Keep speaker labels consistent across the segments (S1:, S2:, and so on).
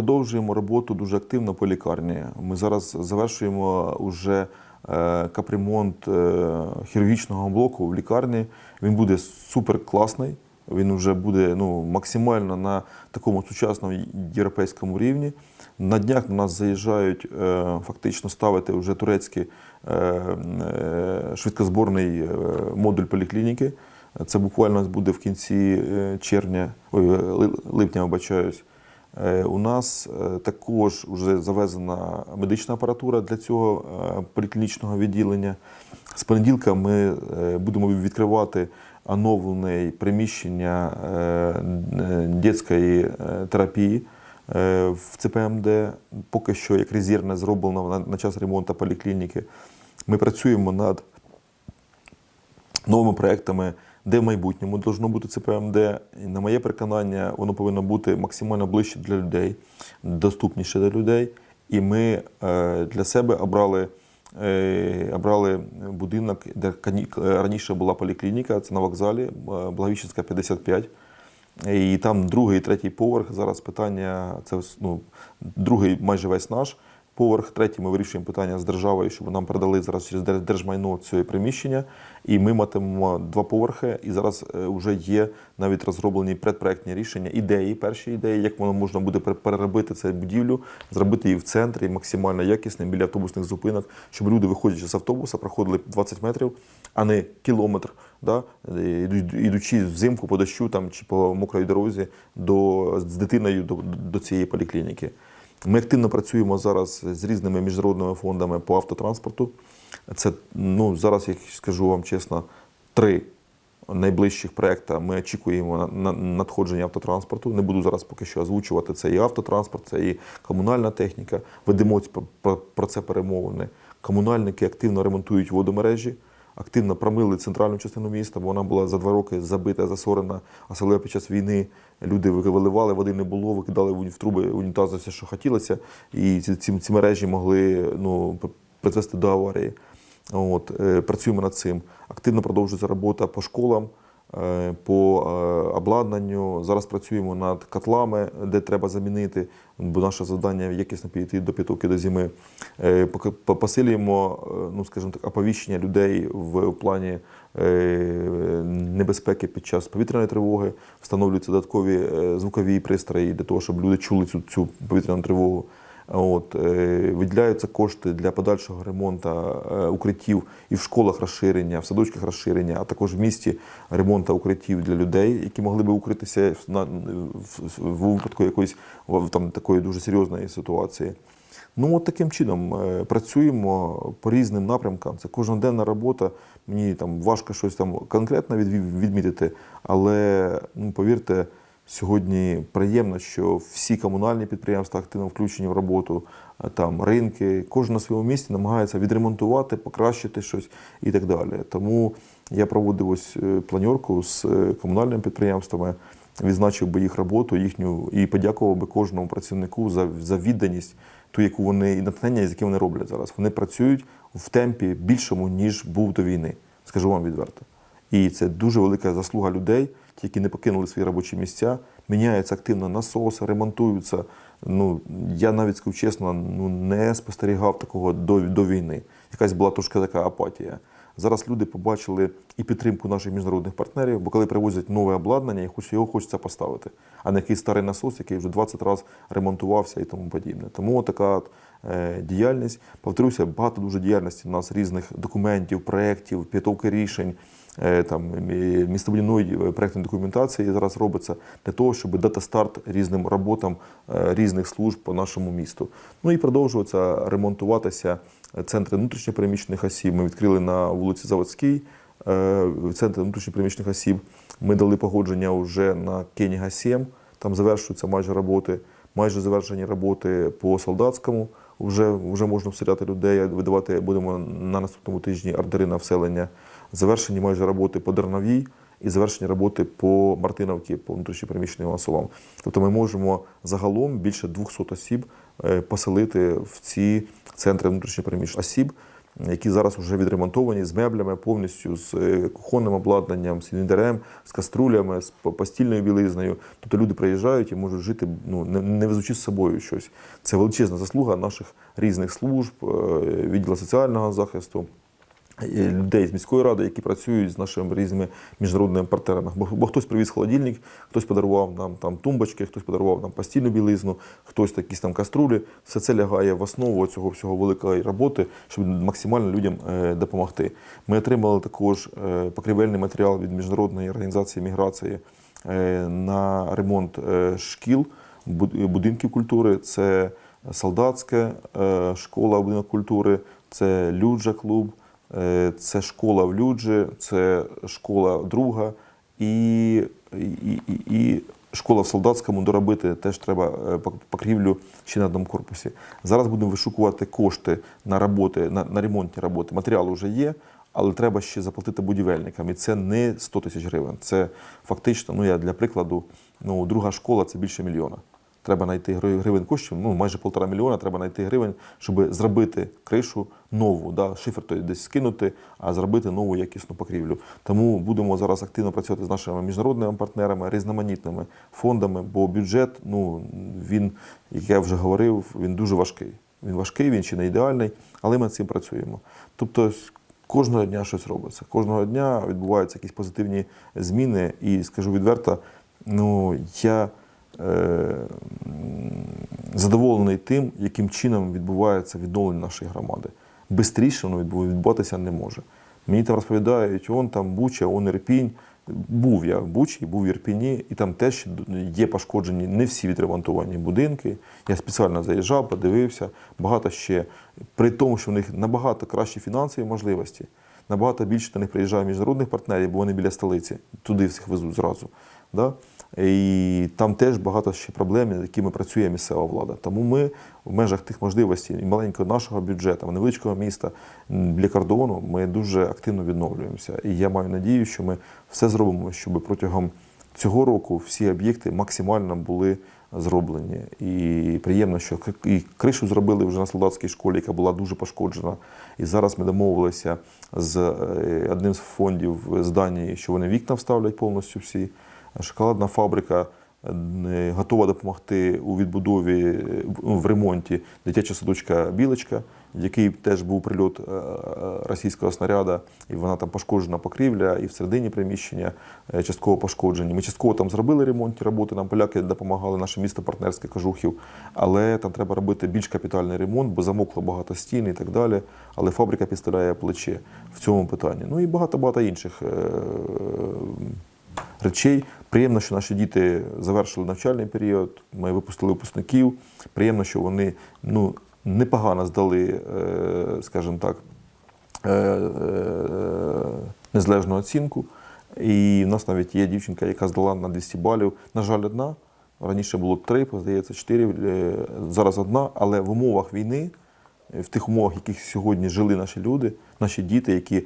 S1: Продовжуємо роботу дуже активно по лікарні. Ми зараз завершуємо уже е, капремонт е, хірургічного блоку в лікарні. Він буде супер класний. Він вже буде ну, максимально на такому сучасному європейському рівні. На днях до нас заїжджають е, фактично ставити вже турецький швидкозборний модуль поліклініки. Це буквально буде в кінці червня, ой, липня, вибачаюсь. Е, У нас е, також вже завезена медична апаратура для цього е, поліклінічного відділення. З понеділка ми будемо відкривати оновлене приміщення дитячої терапії в ЦПМД. Поки що як резервне зроблено на час ремонту поліклініки. Ми працюємо над новими проектами, де в майбутньому должно бути ЦПМД. І на моє переконання, воно повинно бути максимально ближче для людей, доступніше для людей. І ми е, для себе обрали, е, обрали будинок, де е, раніше була поліклініка, це на вокзалі, Благовіщенська 55. І там другий третій поверх. Зараз питання це ну, другий майже весь наш поверх. Третій ми вирішуємо питання з державою, щоб нам передали зараз через Дер- держмайно це приміщення. І ми матимемо два поверхи. І зараз е, вже є навіть розроблені предпроектні рішення, ідеї, перші ідеї, як воно можна буде пер- переробити цю будівлю, зробити її в центрі максимально якісним біля автобусних зупинок, щоб люди, виходячи з автобуса, проходили 20 метрів, а не кілометр. Да? Ідучи взимку по дощу там, чи по мокрій дорозі до, з дитиною до, до цієї поліклініки. Ми активно працюємо зараз з різними міжнародними фондами по автотранспорту. Це ну, зараз, як скажу вам чесно, три найближчих проекти ми очікуємо на, на надходження автотранспорту. Не буду зараз поки що озвучувати. Це і автотранспорт, це і комунальна техніка. Ведемо про це перемовини. Комунальники активно ремонтують водомережі, активно промили центральну частину міста, бо вона була за два роки забита, засорена, особливо під час війни. Люди виливали, води не було, викидали в труби унітази все, що хотілося, і ці, ці, мережі могли ну, призвести до аварії. От, е, працюємо над цим. Активно продовжується робота по школам, по е, обладнанню. Зараз працюємо над котлами, де треба замінити, бо наше завдання якісно підійти до підготовки до зими. Е, Посилюємо, е, ну, скажімо так, оповіщення людей в, плані е, небезпеки під час повітряної тривоги. Встановлюються додаткові е, звукові пристрої для того, щоб люди чули цю, цю повітряну тривогу. От, е, виділяються кошти для подальшого ремонту е, укриттів і в школах розширення, в садочках розширення, а також в місті ремонту укриттів для людей, які могли би укритися в, випадку якоїсь там, такої дуже серйозної ситуації. Ну, от таким чином е, працюємо по різним напрямкам. Це кожноденна робота. Мені там важко щось там конкретно від- відмітити, але ну, повірте, сьогодні приємно, що всі комунальні підприємства активно включені в роботу, там ринки, кожен на своєму місці намагається відремонтувати, покращити щось і так далі. Тому я проводив ось е, планерку з е, комунальними підприємствами відзначив би їх роботу, їхню і подякував би кожному працівнику за, за відданість, ту, яку вони і натхнення, з яким вони роблять зараз. Вони працюють в темпі більшому, ніж був до війни. Скажу вам відверто. І це дуже велика заслуга людей, ті, які не покинули свої робочі місця, міняються активно насоси, ремонтуються. Ну я навіть скажу чесно, ну не спостерігав такого до, до війни. Якась була трошки така апатія. Зараз люди побачили і підтримку наших міжнародних партнерів, бо коли привозять нове обладнання, його хочеться поставити, а не якийсь старий насос, який вже 20 разів ремонтувався і тому подібне. Тому така от, е, діяльність. Повторюся, багато дуже діяльності у нас різних документів, проєктів, підготовки рішень. Е, Там мі- містобудівної е, проєктної документації зараз робиться для того, щоб дати старт різним роботам е, різних служб по нашому місту. Ну і продовжується ремонтуватися центри внутрішньопереміщених осіб. Ми відкрили на вулиці Заводській центр внутрішньопереміщених осіб. Ми дали погодження вже на Кеніга 7. Там завершуються майже роботи, майже завершені роботи по солдатському. Вже, вже можна вселяти людей, видавати будемо на наступному тижні ордери на вселення. Завершені майже роботи по Дерновій і завершені роботи по Мартиновці, по внутрішньопереміщеним особам. Тобто ми можемо загалом більше 200 осіб е, поселити в ці центри внутрішньопереміщених осіб. які зараз вже відремонтовані з меблями, повністю з е, кухонним обладнанням, з інвентарем, з каструлями, з постільною білизнею. Тобто люди приїжджають і можуть жити, ну не, везучи з собою щось. Це величезна заслуга наших різних служб, е, відділу соціального захисту. Е, Людей з міської ради, які працюють з нашими різними міжнародними партнерами. Бо, бо хтось привіз холодильник, хтось подарував нам там тумбочки, хтось подарував нам постільну білизну, хтось якісь там каструлі. Все це лягає в основу цього всього великої роботи, щоб максимально людям е, допомогти. Ми отримали також е, покрівельний матеріал від міжнародної організації міграції е, на ремонт шкіл, буд- будинків культури. Це солдатська школа будинок культури, це Люджа клуб, це школа в Люджі, це школа друга і, і, і, і школа в солдатському доробити теж треба е, покрівлю ще на одному корпусі. Зараз будемо вишукувати кошти на роботи, на, на ремонтні роботи. Матеріал вже є. Але треба ще заплатити будівельникам, і це не 100 тисяч гривень. Це фактично, ну я для прикладу, ну друга школа це більше мільйона. Треба знайти гри- гривень коштів, ну майже полтора мільйона. Треба знайти гривень, щоб зробити кришу нову, да, шифер той десь скинути, а зробити нову якісну покрівлю. Тому будемо зараз активно працювати з нашими міжнародними партнерами, різноманітними фондами, бо бюджет, ну він, як я вже говорив, він дуже важкий. Він важкий, він ще не ідеальний, але ми над цим працюємо. Тобто кожного дня щось робиться. Кожного дня відбуваються якісь позитивні зміни, і скажу відверто, ну я задоволений тим, яким чином відбувається відновлення нашої громади. Бистріше воно відбу- відбуватися не може. Мені там розповідають, он там Буча, он Ірпінь. Був я в Бучі, був в Ірпіні, і там теж є пошкоджені не всі відремонтовані будинки. Я спеціально заїжджав, подивився. Багато ще при тому, що в них набагато кращі фінансові можливості, набагато більше до них приїжджає міжнародних партнерів, бо вони біля столиці, туди всіх везуть зразу. Да? І там теж багато ще проблем, з якими працює місцева влада. Тому ми в межах тих можливостей і маленького нашого бюджету, невеличкого міста біля кордону, ми дуже активно відновлюємося. І я маю надію, що ми все зробимо, щоб протягом цього року всі об'єкти максимально були зроблені. І приємно, що і кришу зробили вже на солдатській школі, яка була дуже пошкоджена. І зараз ми домовилися з е, одним з фондів з Данії, що вони вікна вставлять повністю всі. Шоколадна фабрика е, готова допомогти у відбудові е, в ремонті дитяча садочка Білочка, який теж був прильот е, російського снаряда, і вона там пошкоджена покрівля, і всередині приміщення частково пошкоджені. Ми частково там зробили ремонтні роботи. Нам поляки допомагали, наше місто партнерське Кажухів. Але там треба робити більш капітальний ремонт, бо замокло багато стін і так далі. Але фабрика підставляє плече в цьому питанні. Ну і багато багато інших. речей. Приємно, що наші діти завершили навчальний період. Ми випустили випускників. Приємно, що вони ну, непогано здали, е, скажімо так, е, е, незалежну оцінку. І в нас навіть є дівчинка, яка здала на 200 балів. На жаль, одна. Раніше було три, здається, чотири. Зараз одна, але в умовах війни в тих умовах, в яких сьогодні жили наші люди, наші діти, які е,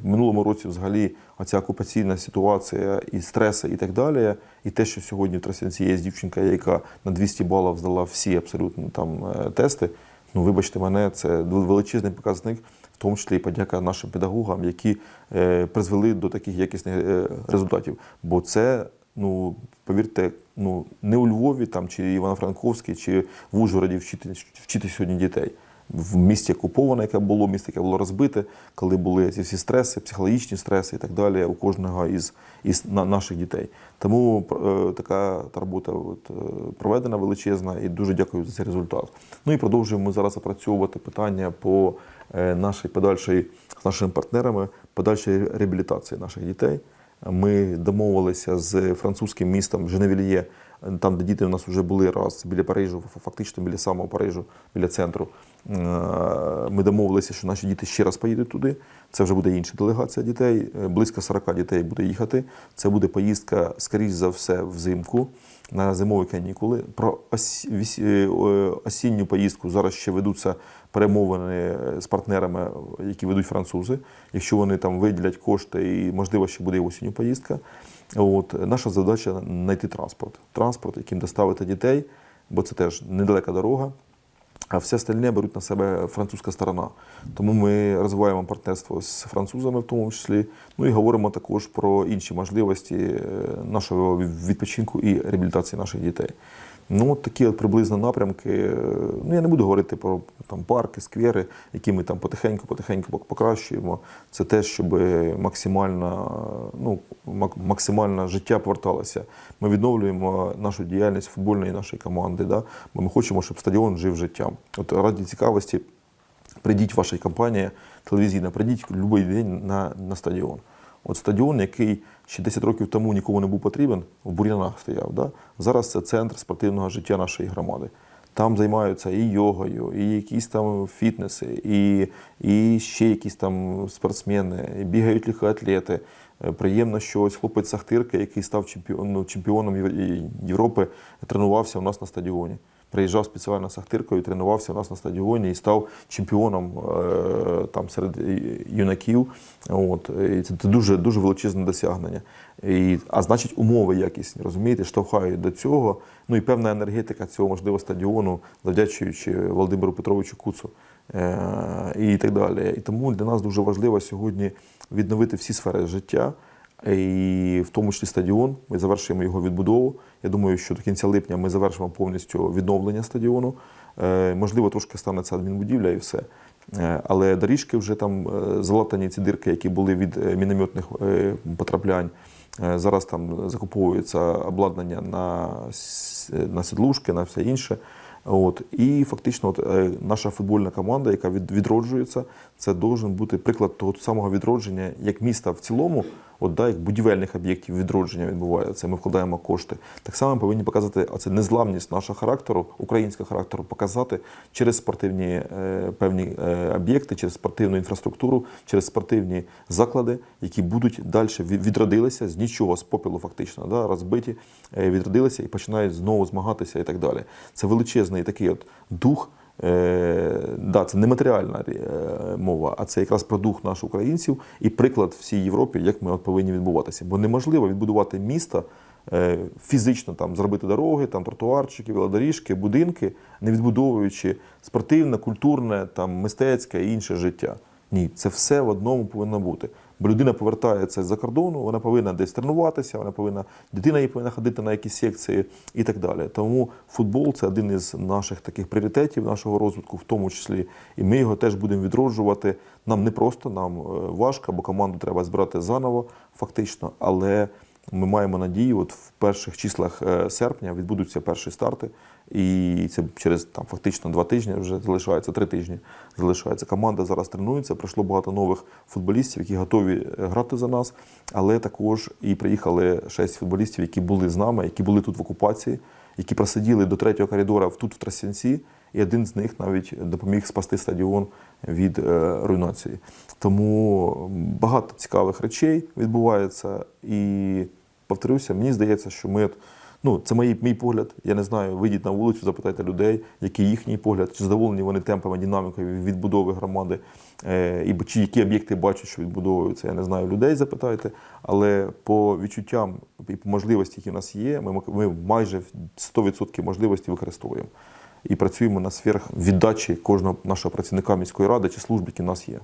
S1: в минулому році взагалі оця окупаційна ситуація і стреси, і так далі. І те, що сьогодні в Тростянці є дівчинка, яка на 200 балів здала всі абсолютно там е, тести. Ну, вибачте мене, це величезний показник, в тому числі і подяка нашим педагогам, які е, призвели до таких якісних е, результатів. Бо це, ну повірте, ну не у Львові там чи Івано-Франковській, чи в Ужгороді вчити, вчити сьогодні дітей. В місті окуповане, яке було, місто, яке було розбите, коли були ці всі стреси, психологічні стреси і так далі у кожного із, із на, наших дітей. Тому е, така робота от, е, проведена величезна і дуже дякую за цей результат. Ну і продовжуємо зараз опрацьовувати питання по е, нашій подальшій з нашими партнерами, подальшої реабілітації наших дітей. Ми домовилися з французьким містом Женевільє, там, де діти у нас вже були раз біля Парижу, фактично біля самого Парижу, біля центру. Е, Ми домовилися, що наші діти ще раз поїдуть туди. Це вже буде інша делегація дітей. Е, Близько 40 дітей буде їхати. Це буде поїздка, скоріш за все, взимку на зимові канікули. Про е, осінню поїздку зараз ще ведуться перемовини з партнерами, які ведуть французи. Якщо вони там виділять кошти і, можливо, ще буде осінню поїздка. От, наша задача знайти транспорт. Транспорт, яким доставити дітей, бо це теж недалека дорога. а все остальне беруть на себе французька сторона. Тому ми розвиваємо партнерство з французами, в тому числі. Ну і говоримо також про інші можливості е, нашого відпочинку і реабілітації наших дітей. Ну, от такі от приблизно напрямки. Ну, я не буду говорити про там парки, сквери, які ми там потихеньку-потихеньку покращуємо. Це те, щоб максимально, ну, максимально життя поверталося. Ми відновлюємо нашу діяльність футбольної нашої команди. Да? Бо ми хочемо, щоб стадіон жив життям. От раді цікавості, прийдіть ваша компанія телевізійна, прийдіть будь-який день на, на стадіон. От стадіон, який ще 10 років тому нікому не був потрібен, в бур'янах стояв. Да? Зараз це центр спортивного життя нашої громади. Там займаються і йогою, і якісь там фітнеси, і, і ще якісь там спортсмени, і бігають легкоатлети. Е, Приємно, що ось хлопець Сахтирка, який став ну, чемпіоном Європи, тренувався у нас на стадіоні. Приїжджав спеціально з Сахтиркою, тренувався у нас на стадіоні і став чемпіоном е, там серед юнаків. От і це дуже дуже величезне досягнення. І, а значить, умови якісні, розумієте, штовхають до цього. Ну і певна енергетика цього можливо стадіону, завдячуючи Володимиру Петровичу Куцу е, і так далі. І тому для нас дуже важливо сьогодні відновити всі сфери життя. І в тому числі стадіон. Ми завершуємо його відбудову. Я думаю, що до кінця липня ми завершимо повністю відновлення стадіону. Е, можливо, трошки станеться адмінбудівля і все. Е, але доріжки вже там е, залатані ці дирки, які були від е, мінометних е, потраплянь. Е, Зараз там закуповується обладнання на, на сідлушки, на все інше. От і фактично, от, е, наша футбольна команда, яка відроджується, це должен бути приклад того самого відродження, як міста в цілому, от да, як будівельних об'єктів відродження відбувається. Ми вкладаємо кошти. Так само ми повинні показати оце незламність нашого характеру, українського характеру, показати через спортивні е, певні е, об'єкти, через спортивну інфраструктуру, через спортивні заклади, які будуть далі відродилися з нічого, з попелу, фактично, да, розбиті, е, відродилися і починають знову змагатися і так далі. Це величезний такий от дух. Е, да, це не матеріальна е, мова, а це якраз про дух наших українців і приклад всій Європі, як ми повинні відбуватися. Бо неможливо відбудувати місто е, фізично там зробити дороги, там тротуарчики, велодоріжки, будинки, не відбудовуючи спортивне, культурне, там мистецьке і інше життя. Ні, це все в одному повинно бути. Бо людина повертається з-за кордону, вона повинна десь тренуватися, вона повинна, дитина її повинна ходити на якісь секції і так далі. Тому футбол це один із наших таких пріоритетів нашого розвитку, в тому числі, і ми його теж будемо відроджувати. Нам не просто, нам е, важко, бо команду треба збирати заново, фактично, але ми маємо надію, от в перших числах е, серпня відбудуться перші старти, і це через там фактично два тижні вже залишається, три тижні залишається. Команда зараз тренується. Прийшло багато нових футболістів, які готові е, грати за нас. Але також і приїхали шість футболістів, які були з нами, які були тут в окупації, які просиділи до третього коридора тут в Тростянці, і один з них навіть допоміг спасти стадіон від е, руйнації. Тому багато цікавих речей відбувається. І повторюся, мені здається, що ми. Ну, це мій, мій погляд. Я не знаю. Вийдіть на вулицю, запитайте людей, який їхній погляд, чи задоволені вони темпами, динамікою відбудови громади, е, і чи які об'єкти бачать, що відбудовуються. Я не знаю. Людей запитайте. Але по відчуттям і по можливості, які в нас є, ми, ми майже 100% можливості використовуємо і працюємо на сферах віддачі кожного нашого працівника міської ради чи служб, які в нас є.